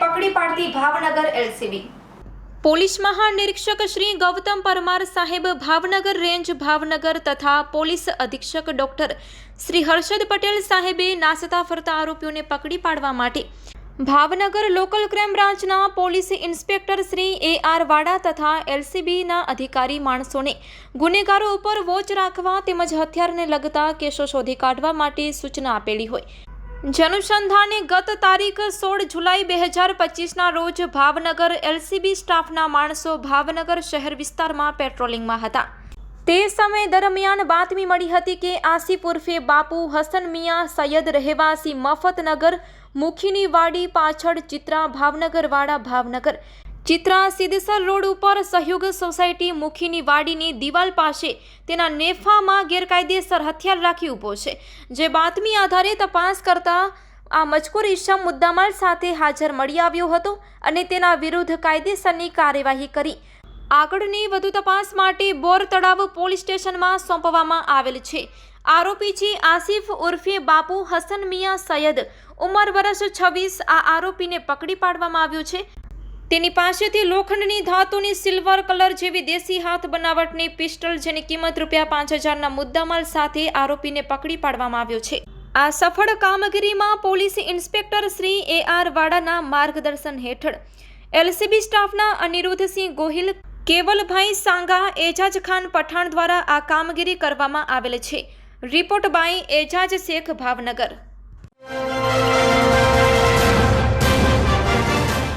પકડી પાડતી Bhavnagar LCB. Police મહાનિરીક્ષક શ્રી ગૌતમ પરમાર સાહેબ ભાવનગર રેન્જ ભાવનગર તથા પોલીસ અધિક્ષક ડોક્ટર શ્રી હર્ષદ પટેલ સાહેબે નાસતા ફરતા આરોપીઓને પકડી પાડવા માટે ભાવનગર લોકલ ક્રાઇમ બ્રાન્ચના police inspector Shri A R Vada તથા એલસીબીના અધિકારી માણસોને ગુનેગારો ઉપર વોચ રાખવા તેમજ હથિયારને લગતા કેસો શોધી કાઢવા માટે સૂચના આપેલી હોય. જનુસંધાને ગત તારીખ સોળ જુલાઈ બે હજાર પચીસના રોજ ભાવનગર એલસીબી સ્ટાફના માણસો ભાવનગર શહેર વિસ્તારમાં પેટ્રોલિંગમાં હતા. તે સમય દરમિયાન બાતમી મળી હતી કે આસિફ ઉર્ફે બાપુ હસન મિયા સૈયદ રહેવાસી મફતનગર મુખીની વાડી પાછળ ચિત્રા ભાવનગરવાડા ભાવનગર. ચિત્રા સિદ્ધસર રોડ ઉપર સહયોગ સોસાયટી મુખીની વાડીની દિવાલ પાસે તેના નેફામાં ગેરકાયદેસર હથિયાર રાખી ઊભો છે. જે બાતમી આધારે તપાસ કરતા આ મજકૂર ઈશમ મુદ્દામાલ સાથે હાજર મળી આવ્યો હતો અને તેના વિરુદ્ધ કાયદેસરની કાર્યવાહી કરી. આગળની વધુ તપાસ માટે બોર તળાવ પોલીસ સ્ટેશનમાં સોંપવામાં આવેલ છે. આરોપી છે આસિફ ઉર્ફે બાપુ હસન મિયા સૈયદ. ઉંમર વર્ષ છવ્વીસ. આ આરોપીને પકડી પાડવામાં આવ્યો છે. તેની પાસેથી લોખંડની ધાતુની સિલ્વર કલર જેવી દેશી હાથ બનાવટની પિસ્ટલ જેની કિંમત રૂપિયા પાંચ હજારના મુદ્દામાલ સાથે આરોપીને પકડી પાડવામાં આવ્યો છે. આ સફળ કામગીરીમાં police inspector Shri A R વાડાના માર્ગદર્શન હેઠળ એલસીબી સ્ટાફના અનિરુદ્ધસિંહ ગોહિલ, કેવલભાઈ સાંગા, એજાજ ખાન પઠાણ દ્વારા આ કામગીરી કરવામાં આવેલ છે. Report by Ejaz Shaikh Bhavnagar.